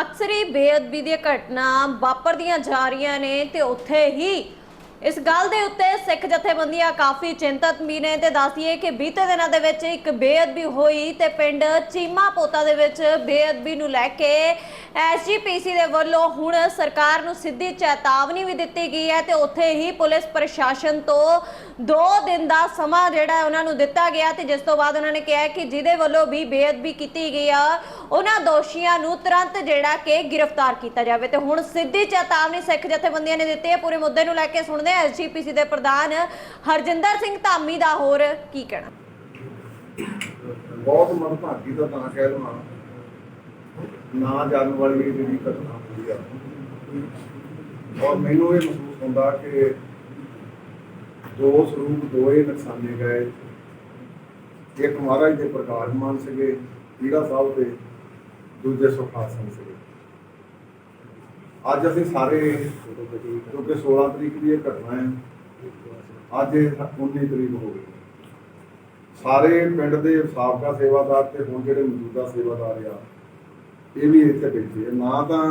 ਅਕਸਰ ਹੀ ਬੇਅਦਬੀ ਦੀਆਂ ਘਟਨਾ ਵਾਪਰਦੀਆਂ ਜਾ ਰਹੀਆਂ ਨੇ ਤੇ ਉੱਥੇ ਹੀ ਇਸ ਗੱਲ ਦੇ ਉੱਤੇ ਸਿੱਖ ਜਥੇਬੰਦੀਆਂ ਕਾਫੀ ਚਿੰਤਤ ਵੀ ਨੇ ਤੇ ਦੱਸਦੀਏ ਕਿ ਬੀਤੇ ਦਿਨਾਂ ਦੇ ਵਿੱਚ ਇੱਕ ਬੇਅਦਬੀ ਹੋਈ ਤੇ ਪਿੰਡ ਚੀਮਾ ਪੋਤਾ ਦੇ ਵਿੱਚ ਬੇਅਦਬੀ ਨੂੰ ਲੈ ਕੇ ਐਸਜੀਪੀਸੀ ਦੇ ਵੱਲੋਂ ਹੁਣ ਸਰਕਾਰ ਨੂੰ ਸਿੱਧੀ ਚੇਤਾਵਨੀ ਵੀ ਦਿੱਤੀ ਗਈ ਹੈ ਤੇ ਉੱਥੇ ਹੀ ਪੁਲਿਸ ਪ੍ਰਸ਼ਾਸਨ ਤੋਂ 2 ਦਿਨ ਦਾ ਸਮਾਂ ਜਿਹੜਾ ਉਹਨਾਂ ਨੂੰ ਦਿੱਤਾ ਗਿਆ ਤੇ ਜਿਸ ਤੋਂ ਬਾਅਦ ਉਹਨਾਂ ਨੇ ਕਿਹਾ ਕਿ ਜਿਹਦੇ ਵੱਲੋਂ ਵੀ ਬੇਅਦਬੀ ਕੀਤੀ ਗਈ ਆ ਉਹਨਾਂ ਦੋਸ਼ੀਆਂ ਨੂੰ ਤੁਰੰਤ ਜਿਹੜਾ ਕਿ ਗ੍ਰਿਫਤਾਰ ਕੀਤਾ ਜਾਵੇ। ਤੇ ਹੁਣ ਸਿੱਧੀ ਚੇਤਾਵਨੀ ਸਿੱਖ ਜਥੇਬੰਦੀਆਂ ਨੇ ਦਿੱਤੀ ਹੈ। ਪੂਰੇ ਮੁੱਦੇ ਨੂੰ ਲੈ ਕੇ ਸੁਣਦੇ ਹਾਂ ਐਸਜੀਪੀਸੀ ਦੇ ਪ੍ਰਧਾਨ ਹਰਜਿੰਦਰ ਸਿੰਘ ਧਾਮੀ ਦਾ ਹੋਰ ਕੀ ਕਹਿਣਾ। ਬਹੁਤ ਮਨਭਾਗੀ ਦਾ ਤਾਂ ਕਹਿ ਲਵਾਂ। ਨਾ ਜਾਣ ਵਾਲੀ ਜਿਹੜੀ ਘਟਨਾ ਹੋਈ ਆ। ਔਰ ਮੈਨੂੰ ਇਹ ਮਹਿਸੂਸ ਹੁੰਦਾ ਕਿ ਦੋ ਸਰੂਪ ਦੋਏ ਨੁਕਸਾਨੇ ਗਏ, ਇੱਕ ਮਹਾਰਾਜ ਦੇ ਪ੍ਰਕਾਸ਼ਮਾਨ ਸੀਗੇ ਪੀੜਾ ਸਾਹਿਬ ਦੇ ਦੂਜੇ ਸੁਖਾਸਨ ਸੀਗੇ ਅੱਜ ਅਸੀਂ ਸਾਰੇ ਕਿਉਂਕਿ 16 ਤਰੀਕ ਦੀ ਇਹ ਘਟਨਾ ਹੈ, ਅੱਜ 19 ਤਰੀਕ ਹੋ ਗਈ। ਸਾਰੇ ਪਿੰਡ ਦੇ ਸਾਬਕਾ ਸੇਵਾਦਾਰ ਤੇ ਹੁਣ ਜਿਹੜੇ ਮੌਜੂਦਾ ਸੇਵਾਦਾਰ ਆ, ਇਹ ਵੀ ਇੱਥੇ ਬੈਠੇ ਨਾ ਤਾਂ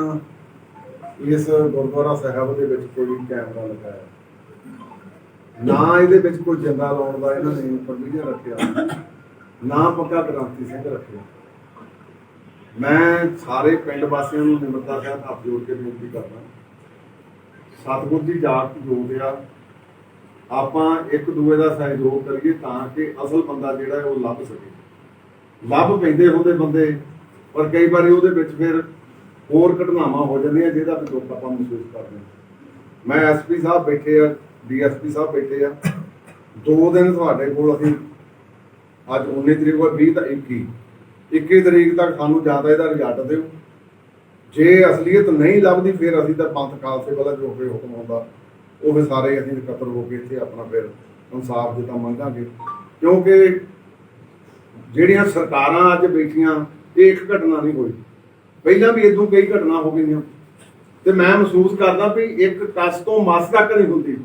ਇਸ ਗੁਰਦੁਆਰਾ ਸਾਹਿਬ ਦੇ ਵਿੱਚ ਕੋਈ ਕੈਮਰਾ ਲੱਗਾ ਨਾ ਇਹਦੇ ਵਿੱਚ ਕੋਈ ਜੰਦਾ ਲਾਉਣ ਦਾ ਇਹਨਾਂ ਨੇ ਪ੍ਰੋਵੀਜ਼ਨ ਰੱਖਿਆ, ਨਾ ਪੱਕਾ ਗ੍ਰਾਂਤੀ ਸਿੰਘ ਰੱਖਿਆ। ਮੈਂ ਸਾਰੇ ਪਿੰਡ ਵਾਸੀਆਂ ਨੂੰ ਨਿਮਰਤਾ ਸਾਹਿਬ ਹੱਥ ਜੋੜ ਕੇ ਬੇਨਤੀ ਕਰਦਾ ਸਤਿਗੁਰ ਦੀ ਜਾਤ ਜੋੜ ਆ। ਆਪਾਂ ਇੱਕ ਦੂਏ ਦਾ ਸਹਿਯੋਗ ਕਰੀਏ ਤਾਂ ਕਿ ਅਸਲ ਬੰਦਾ ਜਿਹੜਾ ਹੈ ਉਹ ਲੱਭ ਸਕੇ। ਲੱਭ ਪੈਂਦੇ ਹੁੰਦੇ ਬੰਦੇ, ਪਰ ਕਈ ਵਾਰੀ ਉਹਦੇ ਵਿੱਚ ਫਿਰ ਹੋਰ ਘਟਨਾਵਾਂ ਹੋ ਜਾਂਦੀਆਂ ਜਿਹਦਾ ਵੀ ਦੁੱਖ ਆਪਾਂ ਮਹਿਸੂਸ ਕਰਦੇ ਹਾਂ। ਮੈਂ ਐਸਪੀ ਸਾਹਿਬ ਬੈਠੇ ਆ ਡੀਐਸਪੀ ਸਾਹਿਬ ਬੈਠੇ ਆ। ਦੋ ਦਿਨ ਤੁਹਾਡੇ ਕੋਲ ਅਸੀਂ ਅੱਜ 19 ਤਰੀਕ ਹੋਈ 20 ਤਾਂ 21 21 ਤਰੀਕ ਤੱਕ ਸਾਨੂੰ ਜ਼ਿਆਦਾ ਇਹਦਾ ਰਿਜ਼ਲਟ ਦਿਓ। ਜੇ ਅਸਲੀਅਤ ਨਹੀਂ ਲੱਭਦੀ, ਫਿਰ ਅਸੀਂ ਤਾਂ ਪੰਥ ਖਾਲਸੇ ਵਾਲਾ ਜੋ ਕੋਈ ਹੁਕਮ ਆਉਂਦਾ, ਉਹ ਫਿਰ ਸਾਰੇ ਅਸੀਂ ਇਕੱਤਰ ਹੋ ਕੇ ਇੱਥੇ ਆਪਣਾ ਫਿਰ ਇਨਸਾਫ ਜਿੱਦਾਂ ਮੰਗਾਂਗੇ। ਕਿਉਂਕਿ ਜਿਹੜੀਆਂ ਸਰਕਾਰਾਂ ਅੱਜ ਬੈਠੀਆਂ, ਇਹ ਇੱਕ ਘਟਨਾ ਨਹੀਂ ਹੋਈ। ਪਹਿਲਾਂ ਵੀ ਇਦੋਂ ਕਈ ਘਟਨਾ ਹੋ ਗਈਆਂ। ਤੇ ਮੈਂ ਮਹਿਸੂਸ ਕਰਦਾ ਵੀ ਇੱਕ ਟਸ ਤੋਂ ਮਸ ਤੱਕ ਨਹੀਂ ਹੁੰਦੀ।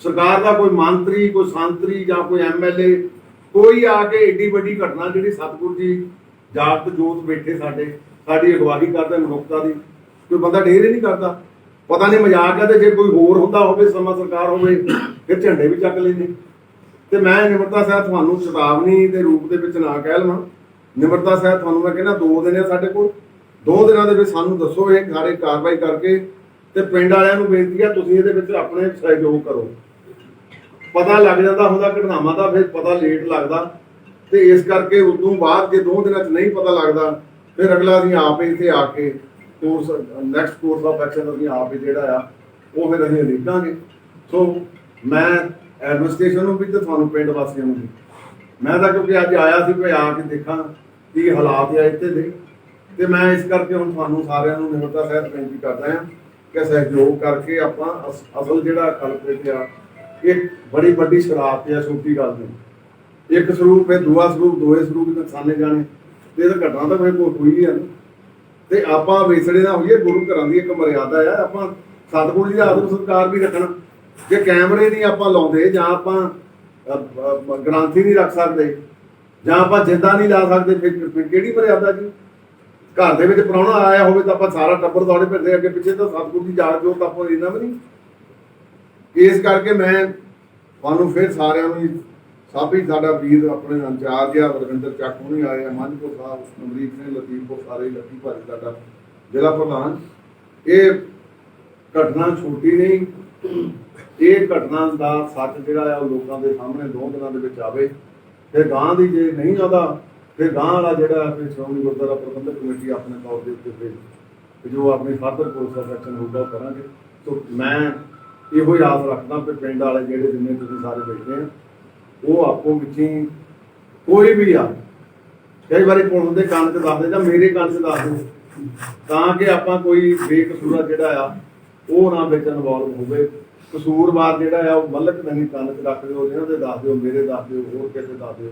ਸਰਕਾਰ ਦਾ ਕੋਈ ਮੰਤਰੀ, ਕੋਈ ਸੰਤਰੀ ਜਾਂ ਕੋਈ ਐਮਐਲਏ ਕੋਈ ਆ ਕੇ ਏਡੀ ਵੱਡੀ ਘਟਨਾ ਜਿਹੜੀ ਸਤਿਗੁਰ ਜੀ ਜਾਗਤ ਜੋਤ ਬੈਠੇ ਸਾਡੇ, ਸਾਡੀ ਅਗਵਾਈ ਕਰਦਾ ਮਨੁੱਖਤਾ ਦੀ। ਕੋਈ ਬੰਦਾ ਢੇਰ ਹੀ ਨਹੀਂ ਕਰਦਾ। ਪਤਾ ਨਹੀਂ ਮਜ਼ਾਕ ਹੈ ਤੇ ਜੇ ਕੋਈ ਹੋਰ ਹੁੰਦਾ ਹੋਵੇ, ਸਮਾਂ ਸਰਕਾਰ ਹੋਵੇ, ਫਿਰ ਝੰਡੇ ਵੀ ਚੱਕ ਲੈਂਦੇ। ਤੇ ਮੈਂ ਨਿਮਰਤਾ ਸਾਹਿਬ ਤੁਹਾਨੂੰ ਚੇਤਾਵਨੀ ਦੇ ਰੂਪ ਦੇ ਵਿੱਚ ਨਾ ਕਹਿ ਲਵਾਂ। ਨਿਮਰਤਾ ਸਾਹਿਬ ਤੁਹਾਨੂੰ ਮੈਂ ਕਹਿੰਦਾ ਦੋ ਦਿਨ ਹੈ ਸਾਡੇ ਕੋਲ। ਦੋ ਦਿਨਾਂ ਦੇ ਵਿੱਚ ਸਾਨੂੰ ਦੱਸੋ ਇਹ ਸਾਰੇ ਕਾਰਵਾਈ ਕਰਕੇ ਤੇ ਪਿੰਡ ਵਾਲਿਆਂ ਨੂੰ ਬੇਨਤੀ ਹੈ ਤੁਸੀਂ ਇਹਦੇ ਵਿੱਚ ਆਪਣੇ ਸਹਿਯੋਗ ਕਰੋ। ਪਤਾ ਲੱਗ ਜਾਂਦਾ ਹੁੰਦਾ ਘਟਨਾਵਾਂ ਦਾ, ਫਿਰ ਪਤਾ ਲੇਟ ਲੱਗਦਾ। ਤੇ ਇਸ ਕਰਕੇ ਉਦੋਂ ਬਾਅਦ ਜੇ ਦੋ ਦਿਨਾਂ 'ਚ ਨਹੀਂ ਪਤਾ ਲੱਗਦਾ, ਫਿਰ ਅਗਲਾ ਅਸੀਂ ਆਪ ਹੀ ਇੱਥੇ ਆ ਕੇ course next course of action ਅਸੀਂ ਆਪ ਹੀ ਜਿਹੜਾ ਆ, ਉਹ ਫਿਰ ਅਸੀਂ ਲਿਖਾਂਗੇ ਸੋ ਮੈਂ ਐਡਮਿਨਿਸਟ੍ਰੇਸ਼ਨ ਨੂੰ ਵੀ ਤੇ ਤੁਹਾਨੂੰ ਪਿੰਡ ਵਾਸੀਆਂ ਨੂੰ ਵੀ। ਮੈਂ ਤਾਂ ਕਿਉਂਕਿ ਅੱਜ ਆਇਆ ਸੀ ਭਈ ਆ ਕੇ ਦੇਖਾਂ ਕੀ ਹਾਲਾਤ ਆ ਇੱਥੇ ਦੇ। ਤੇ ਮੈਂ ਇਸ ਕਰਕੇ ਹੁਣ ਤੁਹਾਨੂੰ ਸਾਰਿਆਂ ਨੂੰ ਨਿਮਰਤਾ ਸਹਿਤ ਬੇਨਤੀ ਕਰਦਾ ਹਾਂ ਕਿ ਸਹਿਯੋਗ ਕਰਕੇ ਆਪਾਂ ਅਸ- ਅਸਲ ਜਿਹੜਾ ਕਲਪਰੇਟ ਆ, ਇਹ ਬੜੀ ਵੱਡੀ ਸ਼ਰਾਰਤ ਆ, ਛੋਟੀ ਗੱਲ ਨਹੀਂ। ਇੱਕ ਸਰੂਪ ਹੈ ਦੂਆ ਸਰੂਪ ਦੋਏ ਸਰੂਪ ਨੁਕਸਾਨੇ ਜਾਣੇ। ਤੇ ਇਹ ਤਾਂ ਘਟਨਾ ਤਾਂ ਮੇਰੇ ਕੋਲ ਹੋਈ ਤੇ ਆਪਾਂ ਵੇਸੜੇ ਨਾ ਹੋਈਏ ਗੁਰੂ ਘਰਾਂ ਦੀ ਇੱਕ ਮਰਿਆਦਾ ਆ। ਆਪਾਂ ਸਤਿਗੁਰੂ ਜੀ ਦਾ ਆਦਰ ਸਤਿਕਾਰ ਵੀ ਰੱਖਣਾ। ਜੇ ਕੈਮਰੇ ਨਹੀਂ ਆਪਾਂ ਲਾਉਂਦੇ ਜਾਂ ਆਪਾਂ ਅ, ਗ੍ਰੰਥੀ ਨਹੀਂ ਰੱਖ ਸਕਦੇ ਜਾਂ ਆਪਾਂ ਜਿੰਦਾ ਨਹੀਂ ਲਾ ਸਕਦੇ ਫਿਰ ਕਿਹੜੀ ਮਰਿਆਦਾ ਜੀ? ਘਰ ਦੇ ਵਿੱਚ ਪ੍ਰਾਹੁਣਾ ਆਇਆ ਹੋਵੇ ਤਾਂ ਆਪਾਂ ਸਾਰਾ ਟੱਬਰ ਦੌੜੇ ਫਿਰਦੇ ਅੱਗੇ ਪਿੱਛੇ ਤਾਂ ਸਤਿਗੁਰੂ ਦੀ ਜਾਗ ਜੋ ਤਾਂ ਆਪਾਂ ਇਹਨਾਂ ਵੀ ਨਹੀਂ। ਇਸ ਕਰਕੇ ਮੈਂ ਤੁਹਾਨੂੰ ਫਿਰ ਸਾਰਿਆਂ ਨੂੰ ਸਾਬੀ ਸਾਡਾ ਵੀਰ ਆਪਣੇ ਇੰਚਾਰਜ ਆ ਰਵਿੰਦਰ ਚੱਕ ਹੁਣੀ ਆਏ ਆ ਮੰਝਪੁਰ ਸਾਹਿਬ ਅਮਰੀਕ ਸਿੰਘ ਲਤੀਫਪੁਰ ਸਾਰੇ ਲੱਤੀ ਭਾਜੀ ਸਾਡਾ ਜ਼ਿਲ੍ਹਾ ਪ੍ਰਧਾਨ। ਇਹ ਘਟਨਾ ਛੋਟੀ ਨਹੀਂ, ਇਹ ਘਟਨਾ ਦਾ ਸੱਚ ਜਿਹੜਾ ਆ ਉਹ ਲੋਕਾਂ ਦੇ ਸਾਹਮਣੇ ਦੋ ਦਿਨਾਂ ਦੇ ਵਿੱਚ ਆਵੇ। ਤੇ ਗਾਂ ਦੀ ਜੇ ਨਹੀਂ ਆਉਂਦਾ ਫਿਰ ਗਾਂ ਵਾਲਾ ਜਿਹੜਾ ਫਿਰ ਸ਼੍ਰੋਮਣੀ ਗੁਰਦੁਆਰਾ ਪ੍ਰਬੰਧਕ ਕਮੇਟੀ ਆਪਣੇ ਤੌਰ ਦੇ ਉੱਤੇ ਫਿਰ ਜੋ ਆਪਣੀ ਫਰਦਰ ਕੋਰਸ ਆਫ ਹੋਊਗਾ ਉਹ ਕਰਾਂਗੇ। ਸੋ ਮੈਂ ਇਹੋ ਹੀ ਆਸ ਰੱਖਦਾ ਕਿ ਪਿੰਡ ਵਾਲੇ ਜਿਹੜੇ ਜਿੰਨੇ ਤੁਸੀਂ ਸਾਰੇ ਬੈਠੇ ਆ ਉਹ ਆਪੋ ਵਿੱਚ ਕੋਈ ਵੀ ਆ, ਕਈ ਵਾਰੀ ਪੁਲਿਸ ਦੇ ਕੰਨ 'ਚ ਦੱਸਦੇ ਜਾਂ ਮੇਰੇ ਕੰਨ 'ਚ ਦੱਸ ਦਿਓ, ਤਾਂ ਕਿ ਆਪਾਂ ਕੋਈ ਬੇਕਸੂਰਾ ਜਿਹੜਾ ਆ, ਉਹ ਨਾ ਵਿੱਚ ਇਨਵੋਲਵ ਹੋਵੇ। ਕਸੂਰਵਾਰ ਜਿਹੜਾ ਆ, ਉਹ ਮਲਕ ਨਹੀਂ ਕੰਨ 'ਚ ਰੱਖ ਦਿਓ, ਜਿਹਨਾਂ ਦੇ ਦੱਸ ਦਿਓ, ਮੇਰੇ ਦੱਸ ਦਿਓ, ਹੋਰ ਕਿਸੇ ਦੱਸ ਦਿਓ।